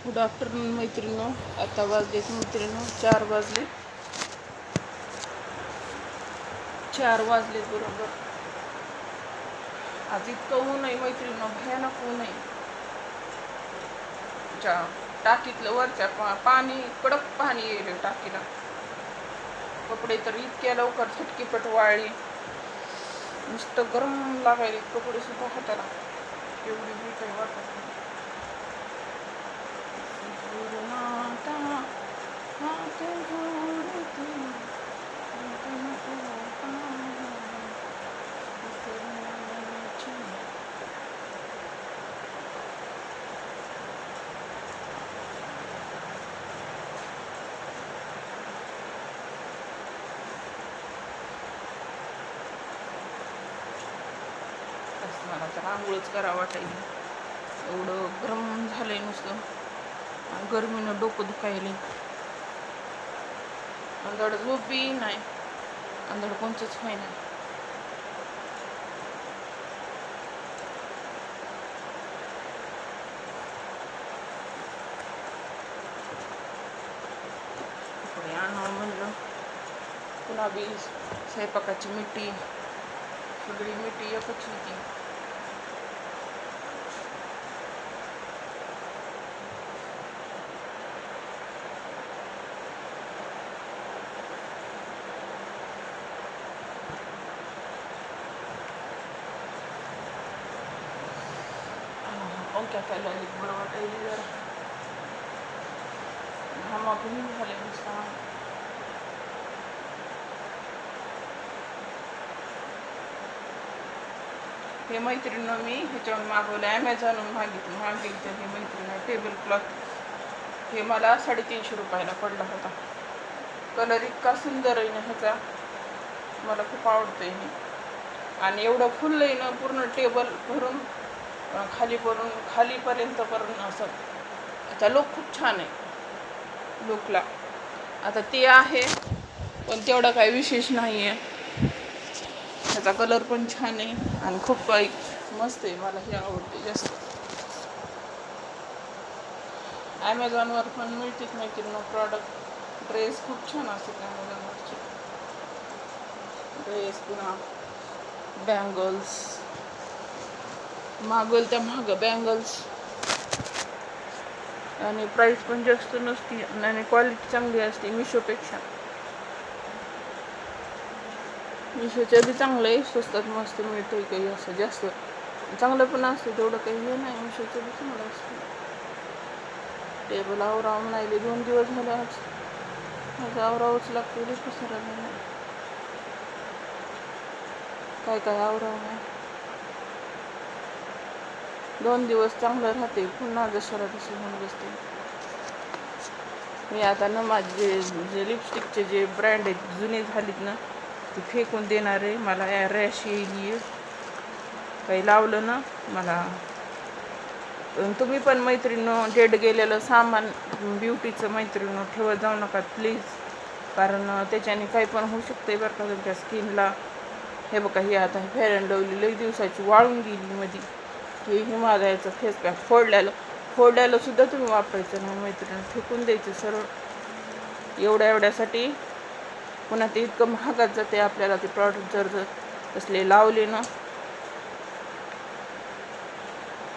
हो, good afternoon मैत्रिणी आता वाजलेत मैत्रिणी चार वाजले. चार वाजलेत बरोबर. आज इतकं ऊन आहे मैत्रिणी भयानक ऊन आहे. च्या टाकीतलं वरच्या पा पाणी कडक पाणी येईल टाकीला. कपडे तर इतक्या लवकर झटकीपट वाळली. नुसतं गरम लागायले कपडे सुद्धा हाताला. एवढी मी काही वाटत नाही मला तर आंघोळच करा वाटायली एवढं गरम झालंय नुसतं. गरमीनं डोकं दुखायले अंधड झोपी नाही. अंधड कोणचंच होय नाही आणावं म्हणलं. गुलाबी स्वयंपाकाची मिठी. सगळी मिठी एकच होती. पंख्या झाले हे मैत्रिणीनं मी ह्याच्यावर मागवलं ॲमेझॉनवरून मागितलं मागितलं हे मैत्रिणीनं टेबल क्लॉथ हे मला साडेतीनशे रुपयाला पडला होता कलर इतका सुंदर आहे ना ह्याचा मला खूप आवडतं हे आणि एवढं फुल आहे ना पूर्ण टेबल भरून खाली करून खालीपर्यंत करून असं. आता लुक खूप छान आहे लुकला. आता ते आहे पण तेवढं काही विशेष नाही आहे त्याचा कलर पण छान आहे आणि खूप काही मस्त आहे मला हे आवडते जास्त. ॲमेझॉनवर पण मिळतात माहिती ना प्रॉडक्ट ड्रेस खूप छान असतात ॲमेझॉनवरचे ड्रेस पुन्हा बँगल्स मागल त्या महाग बँगल्स. आणि प्राईस पण जास्त नसती आणि क्वालिटी चांगली असते मिशोपेक्षा. मिशोच्या बी चांगलं आहे स्वस्तात मस्त मिळतं काही असं जास्त. चांगलं पण असतं तेवढं काही हे नाही मिशोचं बी चांगलं असतं. टेबल आवरावं नाही दोन दिवस झाले आज. माझं आवरावंच लागतं पसरायला नाही. काय काय आवरावं नाही. दोन दिवस चांगलं राहते पुन्हा दसरा तसं होऊन बसते. मी आता ना माझे जे लिपस्टिकचे जे ब्रँड आहेत जुने झालीत ना ते फेकून देणार आहे. मला रॅश येईल काही लावलं ना मला. तुम्ही पण मैत्रिणीनं डेट गेलेलं सामान ब्युटीचं मैत्रिणीनं ठेवत जाऊ नका प्लीज कारण त्याच्याने काही पण होऊ शकते बरं का तुमच्या स्किनला हे बघा ही आता फेअर अँड लवली लई दिवसाची वाळून गेली मध्ये हे हिमालयाचं फेस पॅक फोडल्यालं फोडल्यालं सुद्धा तुम्ही वापरायचं नाही मैत्रिणी फेकून द्यायचं सरळ. एवढ्या एवढ्यासाठी पुन्हा ते इतकं महागात जाते आपल्याला ते प्रॉडक्ट जर जर तसले लावले ना.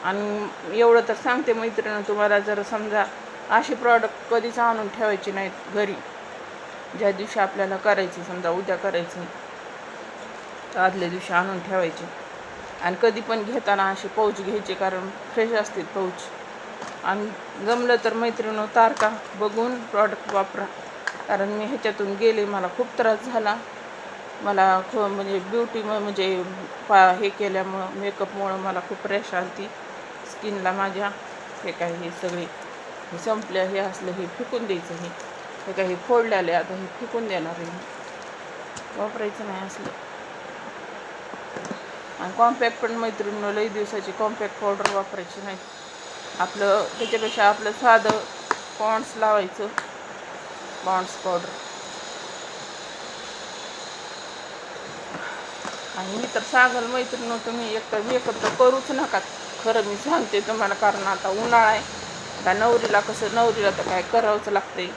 आणि एवढं तर सांगते मैत्रिणी तुम्हाला जर समजा असे प्रॉडक्ट कधीच आणून ठेवायचे नाहीत घरी. ज्या दिवशी आपल्याला करायचे समजा उद्या करायचं तर आदल्या दिवशी आणून ठेवायचे. आणि कधी पण घेताना असे पौच घ्यायचे कारण फ्रेश असते पौच आणि जमलं तर मैत्रिणी तारका बघून प्रॉडक्ट वापरा. कारण मी ह्याच्यातून गेले मला खूप त्रास झाला. मला ख म्हणजे ब्युटी म्हणजे पा हे केल्यामुळं मेकअपमुळं मला खूप रॅश आली स्किनला माझ्या हे काय हे सगळे हे संपल्या हे असलं हे फेकून द्यायचं हे. हे काही फोडलेले आता हे फेकून देणार आहे मी. वापरायचं नाही असलं. आणि कॉम्पॅक्ट पण मैत्रिणीनं लई दिवसाची कॉम्पॅक्ट पावडर वापरायची नाही. आपलं त्याच्यापेक्षा आपलं साधं पॉन्ड्स लावायचं. पॉन्ड्स पावडर आणि मी तर सांगाल मैत्रिणी तुम्ही एक तर मेकअप तर करूच नका. खरं मी सांगते तुम्हाला कारण आता उन्हाळा आहे. त्या नवरीला कसं नवरीला तर काय करावंच लागतंय.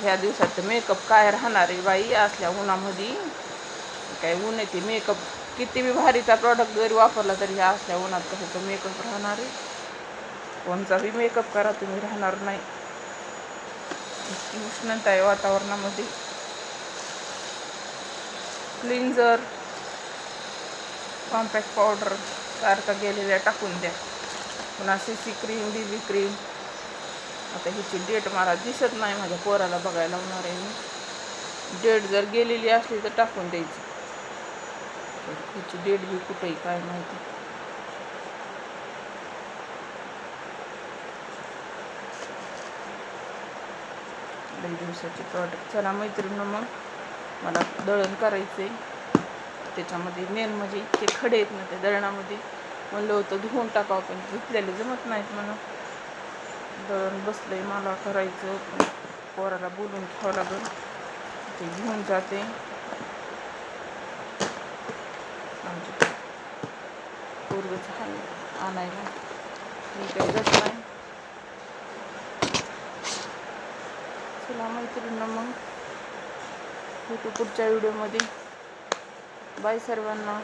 ह्या दिवसात मेकअप काय राहणार आहे बाई असल्या उन्हामध्ये? काय ऊन येते मेकअप किती बी भारीचा प्रॉडक्ट जरी वापरला तरी ह्या असल्या उन्हात कशाचं मेकअप राहणार आहे. कोणचा बी मेकअप करा तुम्ही राहणार नाही. इतकी उष्णता आहे वातावरणामध्ये. क्लिन्झर कॉम्पॅक्ट पावडर सारखा गेलेल्या टाकून द्या. पुन्हा C C cream B B cream आता हिची डेट मला दिसत नाही माझ्या पोराला बघायला होणार आहे मी. डेट जर गेलेली असली तर टाकून द्यायची. तर त्याची डेट बी कुठेही काय माहिती. लई दिवसाची प्रॉडक्ट चला मैत्रिणी मग मला दळण करायचं आहे त्याच्यामध्ये मेन म्हणजे इतके खडे आहेत ना त्या दळणामध्ये म्हणलं होतं धुवून टाकावं पण धुतलेले जमत नाहीत म्हणून. दळण बसलंय मला करायचं पोराला बोलून ठेवावं लागेल. ते घेऊन जाते. पूर्वच आणायला. मी काही जात नाही चला मैत्रिणींना मग. भेटू पुढच्या व्हिडिओमध्ये. बाय सर्वांना.